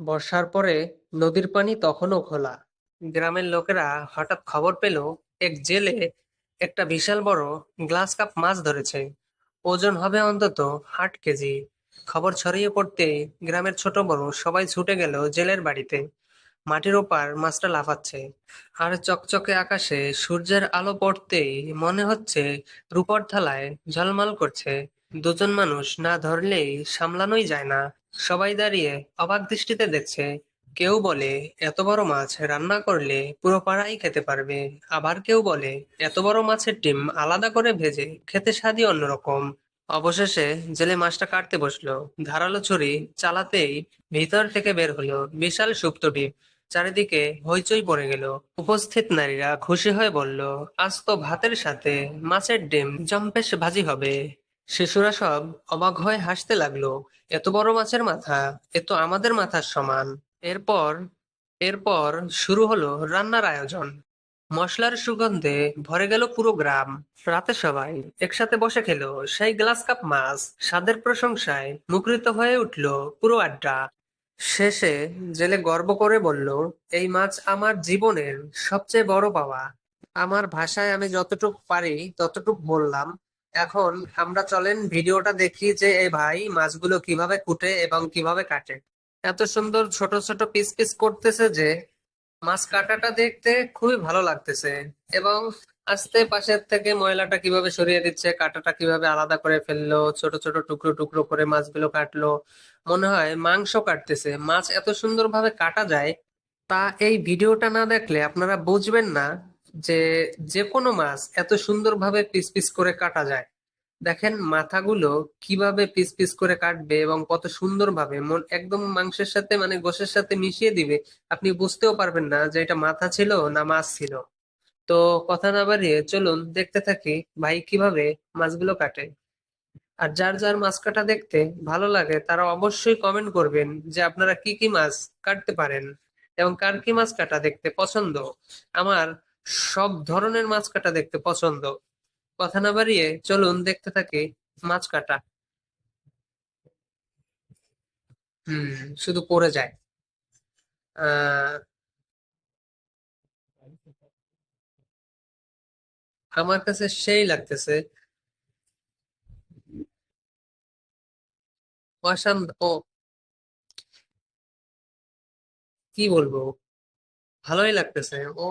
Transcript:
বর্ষার পরে নদীর পানি তখনও খোলা। গ্রামের লোকেরা হঠাৎ খবর পেল, এক জেলে একটা বিশাল বড় গ্লাস কাপ মাছ ধরেছে। ওজন হবে অন্তত আট কেজি। খবর ছড়িয়ে পড়তেই গ্রামের ছোট বড় সবাই ছুটে গেল জেলের বাড়িতে। মাটির ওপার মাছটা লাফাচ্ছে। আর চকচকে আকাশে সূর্যের আলো পড়তেই মনে হচ্ছে রূপর থালায় ঝলমল করছে। দুজন মানুষ না ধরলেই সামলানোই যায় না। সবাই দাঁড়িয়ে অবাক দৃষ্টিতে দেখছে। কেউ বলে, এত বড় মাছ রান্না করলে পুরো পাড়াই খেতে পারবে। আবার কেউ বলে, এত বড় মাছের ডিম আলাদা করে ভেজে খেতে স্বাদই অন্যরকম। অবশেষে জেলে মাছটা কাটতে বসল। ধারালো ছুরি চালাতেই ভিতর থেকে বের হলো বিশাল সুপ্ত ডিম। চারিদিকে হইচই পড়ে গেল। উপস্থিত নারীরা খুশি হয়ে বলল, আজ তো ভাতের সাথে মাছের ডিম জম্পেশ ভাজি হবে। শিশুরা সব অবাক হয়ে হাসতে লাগল, এত বড় মাছের মাথা, এ তো আমাদের মাথার সমান। এরপর এরপর শুরু হলো রান্নার আয়োজন। মশলার সুগন্ধে ভরে গেল পুরো গ্রাম। রাতে সবাই একসাথে বসে খেলো সেই গ্লাস কাপ মাছ। স্বাদের প্রশংসায় মুখরিত হয়ে উঠল পুরো আড্ডা। শেষে জেলে গর্ব করে বলল, এই মাছ আমার জীবনের সবচেয়ে বড় পাওয়া। আমার ভাষায় আমি যতটুকু পারি ততটুকু বললাম। এখন আমরা চলেন ভিডিওটা দেখি যে এই ভাই মাছগুলো কীভাবে কুটে এবং কীভাবে কাটে। এত সুন্দর ছোট ছোট পিস পিস করতেছে যে মাছ কাটাটা দেখতে খুবই ভালো লাগতেছে এবং আস্তে পাশের থেকে ময়লাটা কীভাবে সরিয়ে দিচ্ছে, কাটাটা কীভাবে আলাদা করে ফেলল, ছোট ছোট টুকরো টুকরো করে মাছগুলো কাটলো। মনে হয় মাংস কাটতেছে। মাছ এত সুন্দরভাবে কাটা যায় তা এই ভিডিওটা না দেখলে আপনারা বুঝবেন না যে যে কোনো মাছ এত সুন্দরভাবে পিস পিস করে কাটা যায়। দেখেন মাথাগুলো কীভাবে পিস পিস করে কাটবে এবং কত সুন্দরভাবে মন একদম মাংসের সাথে মানে গোশের সাথে মিশিয়ে দিবে, আপনি বুঝতেও পারবেন না যে এটা মাথা ছিল না মাছ ছিল। তো কথা না বাড়িয়ে চলুন দেখতে থাকি ভাই কীভাবে মাছগুলো কাটে। আর যার যার মাছ কাটা দেখতে ভালো লাগে তারা অবশ্যই কমেন্ট করবেন যে আপনারা কি কি মাছ কাটতে পারেন এবং কার কি মাছ কাটা দেখতে পছন্দ। আমার সব ধরনের মাছ কাটা দেখতে পছন্দ। কথা না বাড়িয়ে চলুন দেখতে থাকি মাছ কাটা। হুম, শুধু পড়ে যায়। আমার কাছে সেই লাগতেছে। ও, কি বলব? ভালোই লাগতেছে। ও